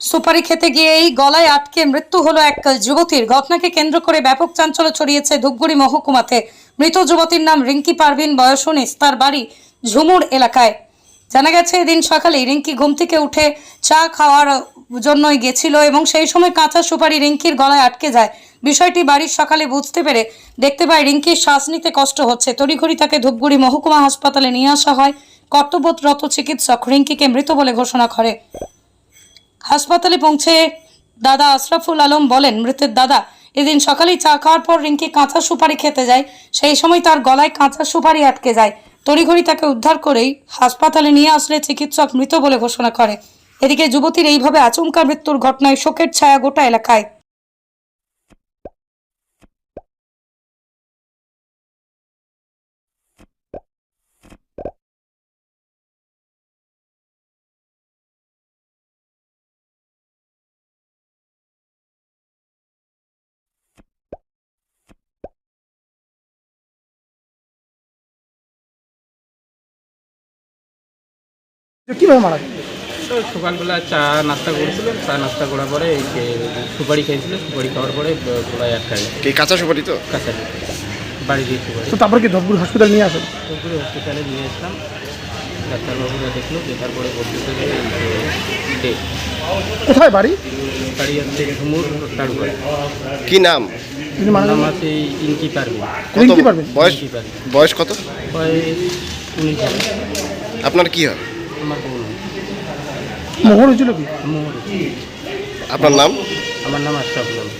সুপারি খেতে গিয়েই গলায় আটকে মৃত্যু হলো এক যুবতীর। ঘটনাকে কেন্দ্র করে ব্যাপক চাঞ্চল্য ছড়িয়েছে ধূপগুড়ি মহকুমাতে। মৃত যুবতীর নাম রিঙ্কি পারভিন, বয়স উনিশ, তার বাড়ি ঝুমুর এলাকায়। জানা গেছে, এদিন সকালেই রিঙ্কি ঘুম থেকে উঠে চা খাওয়ার জন্যই গেছিল এবং সেই সময় কাঁচা সুপারি রিঙ্কির গলায় আটকে যায়। বিষয়টি বাড়ির সকালে বুঝতে পেরে দেখতে পায়, রিঙ্কির শ্বাস নিতে কষ্ট হচ্ছে। তড়িঘড়ি তাকে ধূপগুড়ি মহকুমা হাসপাতালে নিয়ে আসা হয়। কর্তব্যরত চিকিৎসক রিঙ্কিকে মৃত বলে ঘোষণা করে। হাসপাতালে পৌঁছে দাদা আশরাফুল আলম বলেন, মৃতের দাদা এদিন সকালেই চা খাওয়ার পর রিঙ্কি কাঁচা সুপারি খেতে যায়। সেই সময় তার গলায় কাঁচা সুপারি আটকে যায়। তড়িঘড়ি তাকে উদ্ধার করেই হাসপাতালে নিয়ে আসলে চিকিৎসক মৃত বলে ঘোষণা করে। এদিকে যুবতীর এইভাবে আচমকা মৃত্যুর ঘটনায় শোকের ছায়া গোটা এলাকায়। কীভাবে মারা গেল? সকালবেলা চা নাস্তা করেছিলেন চা নাস্তা করার পরে এই যে সুপারি খেয়েছিল সুপারি খাওয়ার পরে গলায় আটকা কি কাঁচা সুপারি তো? কাছে বাড়ি দিয়ে সুপারি। তো তারপর কি ধপগুড়ি হসপিটাল নিয়ে আসেন? তারপরে হসপিটালে নিয়ে আসলাম। ডাক্তারবাবুরা দেখল দেখার পরে বলতেছে যে ডে। কোথায় বাড়ি? বাড়ি হচ্ছে ঝুমুর তারপরে কি নাম? নাম আছে ইনকি পারবে কত রিঙ্কি পারবেন? বয়স বয়স কত? বয়স উনিশ আপনার কি হয়? আমার হয়। মোহর হয়েছিল কি মোহর আপনার নাম আমার নাম আশরাফুল আলম।